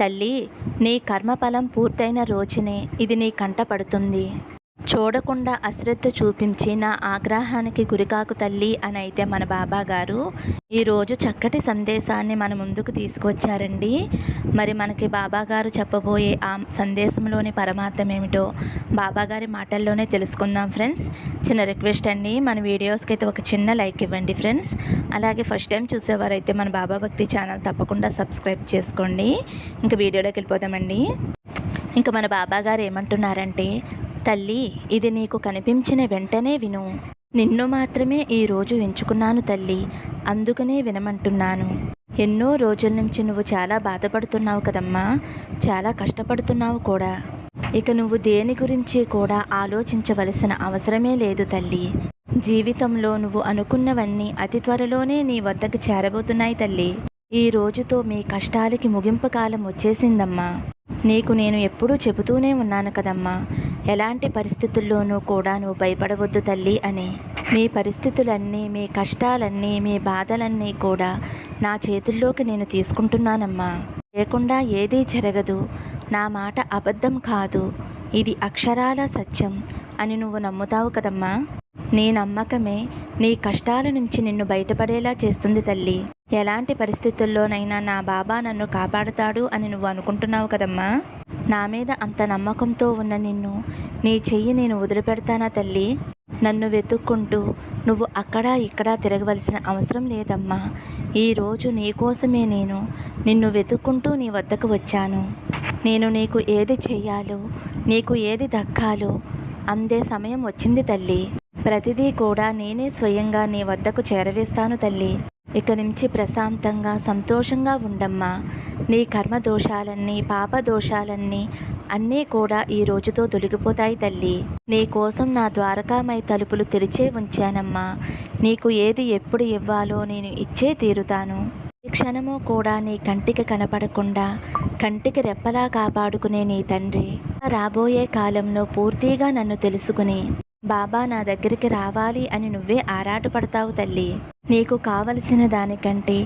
తల్లి నీ కర్మఫలం పూర్తయిన రోజునే ఇది నీ కంట పడుతుంది. చూడకుండా అశ్రద్ధ చూపించి నా ఆగ్రహానికి గురికాకు తల్లి అని అయితే మన బాబా గారు ఈరోజు చక్కటి సందేశాన్ని మన ముందుకు తీసుకొచ్చారండి. మరి మనకి బాబా గారు చెప్పబోయే ఆ సందేశంలోని పరమార్థం ఏమిటో బాబా గారి మాటల్లోనే తెలుసుకుందాం ఫ్రెండ్స్. చిన్న రిక్వెస్ట్ అండి మన వీడియోస్కి అయితే ఒక చిన్న లైక్ ఇవ్వండి ఫ్రెండ్స్. అలాగే ఫస్ట్ టైం చూసేవారైతే మన బాబా భక్తి ఛానల్ తప్పకుండా సబ్స్క్రైబ్ చేసుకోండి. ఇంకా వీడియోలోకి వెళ్ళిపోదామండి. ఇంకా మన బాబా గారు ఏమంటున్నారంటే తల్లి ఇది నీకు కనిపించిన వెంటనే విను. నిన్ను మాత్రమే ఈరోజు ఎంచుకున్నాను తల్లి అందుకనే వినమంటున్నాను. ఎన్నో రోజుల నుంచి నువ్వు చాలా బాధపడుతున్నావు కదమ్మా చాలా కష్టపడుతున్నావు కూడా. ఇక నువ్వు దేని గురించి కూడా ఆలోచించవలసిన అవసరమే లేదు తల్లి. జీవితంలో నువ్వు అనుకున్నవన్నీ అతి త్వరలోనే నీ వద్దకు చేరబోతున్నాయి తల్లి. ఈ రోజుతో మీ కష్టాలకి ముగింపు కాలం వచ్చేసిందమ్మా. నీకు నేను ఎప్పుడూ చెబుతూనే ఉన్నాను కదమ్మా. ఎలాంటి పరిస్థితుల్లోనూ కూడా నువ్వు భయపడవద్దు తల్లి అని. మీ పరిస్థితులన్నీ మీ కష్టాలన్నీ మీ బాధలన్నీ కూడా నా చేతుల్లోకి నేను తీసుకుంటున్నానమ్మా. లేకుండా ఏదీ జరగదు. నా మాట అబద్ధం కాదు. ఇది అక్షరాల సత్యం అని నువ్వు నమ్ముతావు కదమ్మా. నీ నమ్మకమే నీ కష్టాల నుంచి నిన్ను బయటపడేలా చేస్తుంది తల్లి. ఎలాంటి పరిస్థితుల్లోనైనా నా బాబా నన్ను కాపాడుతాడు అని నువ్వు అనుకుంటున్నావు కదమ్మా? నా మీద అంత నమ్మకంతో ఉన్న నిన్ను నీ చెయ్యి నేను వదిలిపెడతానా తల్లి? నన్ను వెతుక్కుంటూ నువ్వు అక్కడ ఇక్కడ తిరగవలసిన అవసరం లేదమ్మా. ఈరోజు నీకోసమే నేను నిన్ను వెతుక్కుంటూ నీ వద్దకు వచ్చాను. నేను నీకు ఏది చెయ్యాలో నీకు ఏది దక్కాలో అందే సమయం వచ్చింది తల్లి. ప్రతిదీ కూడా నేనే స్వయంగా నీ వద్దకు చేరవేస్తాను తల్లి. ఇక నుంచి ప్రశాంతంగా సంతోషంగా ఉండమ్మా. నీ కర్మ దోషాలన్నీ పాప దోషాలన్నీ అన్నీ కూడా ఈ రోజుతో తొలగిపోతాయి తల్లి. నీ కోసం నా ద్వారకామై తలుపులు తెరిచే ఉంచానమ్మా. నీకు ఏది ఎప్పుడు ఇవ్వాలో నేను ఇచ్చే తీరుతాను. ఈ క్షణము కూడా నీ కంటికి కనపడకుండా కంటికి రెప్పలా కాపాడుకునే నీ తండ్రి. రాబోయే కాలంలో పూర్తిగా నన్ను తెలుసుకుని బాబా నా దగ్గరికి రావాలి అని నువ్వే ఆరాటపడతావు తల్లి. నీకు కావలసిన దానికంటే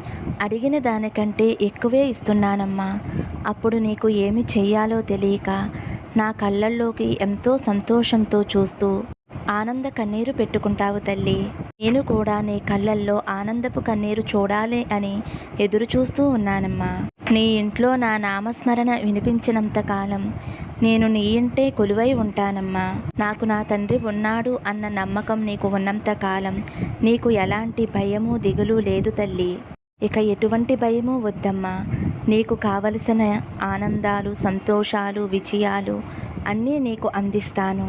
అడిగిన దానికంటే ఎక్కువే ఇస్తున్నానమ్మా. అప్పుడు నీకు ఏమి చెయ్యాలో తెలియక నా కళ్ళల్లోకి ఎంతో సంతోషంతో చూస్తూ ఆనంద కన్నీరు పెట్టుకుంటావు తల్లి. నేను కూడా నీ కళ్ళల్లో ఆనందపు కన్నీరు చూడాలి అని ఎదురు చూస్తూ ఉన్నానమ్మా. నీ ఇంట్లో నా నామస్మరణ వినిపించినంత కాలం నేను నీ ఇంటే కొలువై ఉంటానమ్మా. నాకు నా తండ్రి ఉన్నాడు అన్న నమ్మకం నీకు ఉన్నంత కాలం. నీకు ఎలాంటి భయము దిగులు లేదు తల్లి. ఇక ఎటువంటి భయము వద్దమ్మా. నీకు కావలసిన ఆనందాలు సంతోషాలు విజయాలు అన్నీ నీకు అందిస్తాను.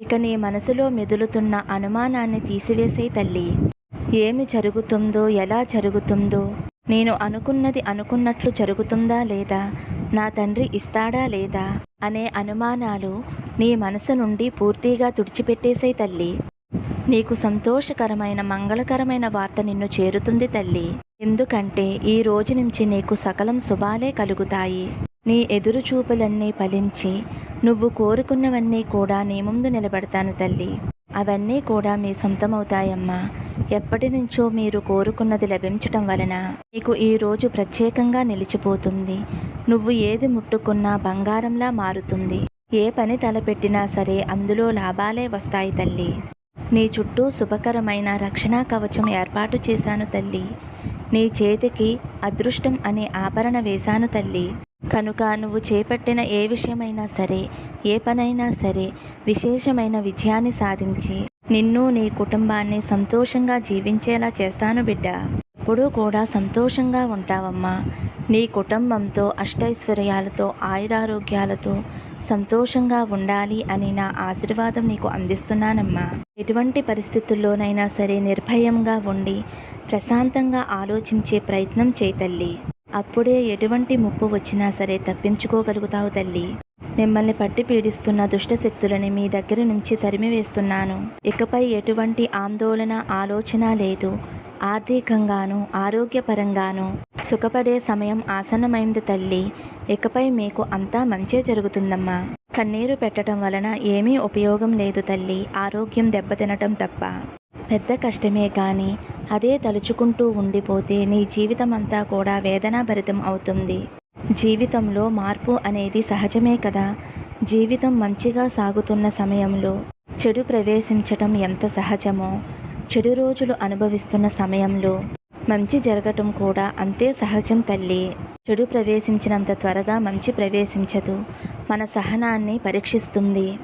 ఇక నీ మనసులో మెదులుతున్న అనుమానాన్ని తీసివేసే తల్లి. ఏమి జరుగుతుందో ఎలా జరుగుతుందో నేను అనుకున్నది అనుకున్నట్లు జరుగుతుందా లేదా? నా తండ్రి ఇస్తాడా లేదా? అనే అనుమానాలు నీ మనసు నుండి పూర్తిగా తుడిచిపెట్టేసే తల్లి. నీకు సంతోషకరమైన మంగళకరమైన వార్త నిన్ను చేరుతుంది తల్లి. ఎందుకంటే ఈ రోజు నుంచి నీకు సకలం శుభాలే కలుగుతాయి. నీ ఎదురు చూపులన్నీ ఫలించి నువ్వు కోరుకున్నవన్నీ కూడా నీ ముందు నిలబడతాను తల్లి. అవన్నీ కూడా మీ సొంతమవుతాయమ్మా. ఎప్పటి నుంచో మీరు కోరుకున్నది లభించటం వలన నీకు ఈ రోజు ప్రత్యేకంగా నిలిచిపోతుంది. నువ్వు ఏది ముట్టుకున్నా బంగారంలా మారుతుంది. ఏ పని తలపెట్టినా సరే అందులో లాభాలే వస్తాయి తల్లి. నీ చుట్టూ శుభకరమైన రక్షణా కవచం ఏర్పాటు చేశాను తల్లి. నీ చేతికి అదృష్టం అనే ఆభరణ వేశాను తల్లి. కనుక నువ్వు చేపట్టిన ఏ విషయమైనా సరే ఏ పనైనా సరే విశేషమైన విజయాన్ని సాధించి నిన్ను నీ కుటుంబాన్ని సంతోషంగా జీవించేలా చేస్తాను బిడ్డ. ఎప్పుడూ కూడా సంతోషంగా ఉంటావమ్మా. నీ కుటుంబంతో అష్టైశ్వర్యాలతో ఆయురారోగ్యాలతో సంతోషంగా ఉండాలి అని నా ఆశీర్వాదం నీకు అందిస్తున్నానమ్మా. ఎటువంటి పరిస్థితుల్లోనైనా సరే నిర్భయంగా ఉండి ప్రశాంతంగా ఆలోచించే ప్రయత్నం చేతల్లి అప్పుడే ఎటువంటి ముప్పు వచ్చినా సరే తప్పించుకోగలుగుతావు తల్లి. మిమ్మల్ని పట్టి పీడిస్తున్న దుష్ట శక్తులని మీ దగ్గర నుంచి తరిమివేస్తున్నాను ఇకపై ఎటువంటి ఆందోళన ఆలోచన లేదు. ఆర్థికంగాను ఆరోగ్యపరంగాను సుఖపడే సమయం ఆసన్నమైంది తల్లి. ఇకపై మీకు అంతా మంచే జరుగుతుందమ్మా. కన్నీరు పెట్టడం వలన ఏమీ ఉపయోగం లేదు తల్లి. ఆరోగ్యం దెబ్బతినటం తప్ప. పెద్ద కష్టమే కానీ అదే తలుచుకుంటూ ఉండిపోతే నీ జీవితం అంతా కూడా వేదనాభరితం అవుతుంది. జీవితంలో మార్పు అనేది సహజమే కదా. జీవితం మంచిగా సాగుతున్న సమయంలో చెడు ప్రవేశించటం ఎంత సహజమో చెడు రోజులు అనుభవిస్తున్న సమయంలో మంచి జరగటం కూడా అంతే సహజం తల్లి. చెడు ప్రవేశించినంత త్వరగా మంచి ప్రవేశించదు. మన సహనాన్ని పరీక్షిస్తుంది.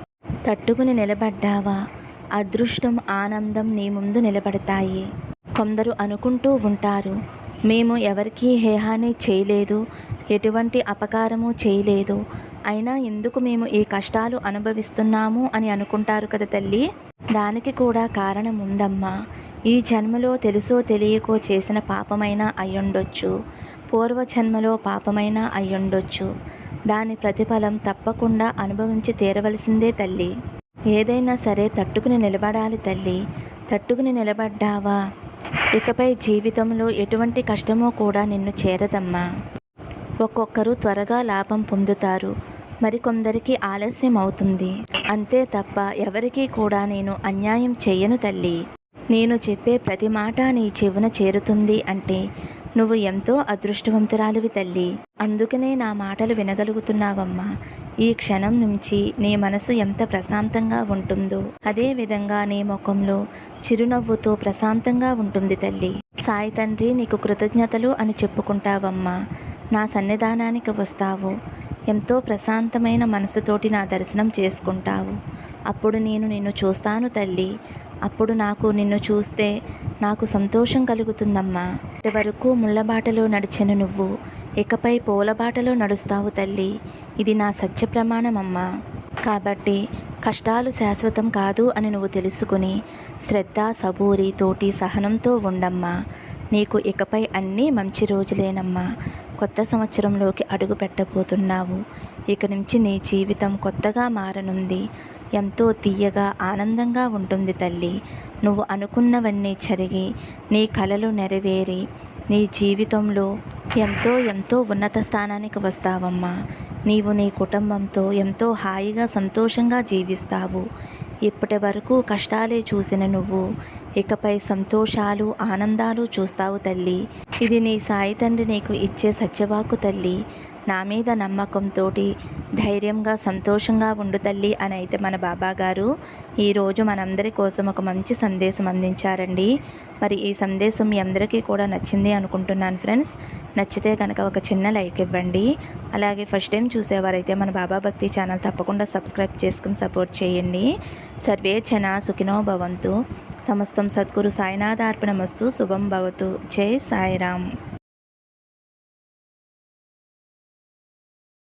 తట్టుకుని నిలబడ్డావా? అదృష్టం ఆనందం నీ ముందు నిలబడతాయి. కొందరు అనుకుంటూ ఉంటారు మేము ఎవరికీ హేహాని చేయలేదు ఎటువంటి అపకారము చేయలేదు. అయినా ఎందుకు మేము ఈ కష్టాలు అనుభవిస్తున్నాము? అని అనుకుంటారు కదా తల్లి. దానికి కూడా కారణం ఉందమ్మా. ఈ జన్మలో తెలుసో తెలియకో చేసిన పాపమైనా అయ్యుండొచ్చు. పూర్వజన్మలో పాపమైనా అయ్యుండొచ్చు. దాని ప్రతిఫలం తప్పకుండా అనుభవించి తీరవలసిందే తల్లి. ఏదైనా సరే తట్టుకుని నిలబడాలి తల్లి. తట్టుకుని నిలబడ్డావా? ఇకపై జీవితంలో ఎటువంటి కష్టమో కూడా నిన్ను చేరదమ్మా. ఒక్కొక్కరు త్వరగా లాభం పొందుతారు. మరికొందరికి ఆలస్యం అవుతుంది. అంతే తప్ప ఎవరికీ కూడా నేను అన్యాయం చెయ్యను తల్లి. నేను చెప్పే ప్రతి మాట నీ చెవున చేరుతుంది అంటే నువ్వు ఎంతో అదృష్టవంతురాలివి తల్లి. అందుకనే నా మాటలు వినగలుగుతున్నావమ్మా. ఈ క్షణం నుంచి నీ మనసు ఎంత ప్రశాంతంగా ఉంటుందో అదేవిధంగా నీ ముఖంలో చిరునవ్వుతో ప్రశాంతంగా ఉంటుంది తల్లి. సాయి తండ్రి నీకు కృతజ్ఞతలు అని చెప్పుకుంటావమ్మా. నా సన్నిధానానికి వస్తావు. ఎంతో ప్రశాంతమైన మనసుతోటి నా దర్శనం చేసుకుంటావు. అప్పుడు నేను నిన్ను చూస్తాను తల్లి. అప్పుడు నాకు నిన్ను చూస్తే నాకు సంతోషం కలుగుతుందమ్మా. వరకు ముళ్ళబాటలో నడిచిన నువ్వు. ఇకపై పూలబాటలో నడుస్తావు తల్లి. ఇది నా సత్య ప్రమాణమమ్మా కాబట్టి కష్టాలు శాశ్వతం కాదు అని నువ్వు తెలుసుకుని శ్రద్ధ సబూరి తోటి సహనంతో ఉండమ్మా. నీకు ఇకపై అన్నీ మంచి రోజులేనమ్మా. కొత్త సంవత్సరంలోకి అడుగు పెట్టబోతున్నావు. ఇక నుంచి నీ జీవితం కొత్తగా మారనుంది. ఎంతో తీయగా ఆనందంగా ఉంటుంది తల్లి. నువ్వు అనుకున్నవన్నీ జరిగి నీ కలలు నెరవేరి నీ జీవితంలో ఎంతో ఎంతో ఉన్నత స్థానానికి వస్తావమ్మా. నీవు నీ కుటుంబంతో ఎంతో హాయిగా సంతోషంగా జీవిస్తావు. ఇప్పటి వరకు కష్టాలే చూసిన నువ్వు. ఇకపై సంతోషాలు ఆనందాలు చూస్తావు తల్లి. ఇది నీ సాయి తండ్రి నీకు ఇచ్చే సత్యవాకు తల్లి. నా మీద నమ్మకంతో ధైర్యంగా సంతోషంగా ఉండు తల్లి అని అయితే మన బాబా గారు ఈరోజు మనందరి కోసం ఒక మంచి సందేశం అందించారండి. మరి ఈ సందేశం మీ అందరికీ కూడా నచ్చింది అనుకుంటున్నాను ఫ్రెండ్స్. నచ్చితే కనుక ఒక చిన్న లైక్ ఇవ్వండి. అలాగే ఫస్ట్ టైం చూసేవారైతే మన బాబా భక్తి ఛానల్ తప్పకుండా సబ్స్క్రైబ్ చేసుకుని సపోర్ట్ చేయండి. సర్వే చన సుఖినో భవంతు. సమస్తం సద్గురు సాయినాథార్పణమస్తు. శుభం భవతు. జై సాయిరామ్.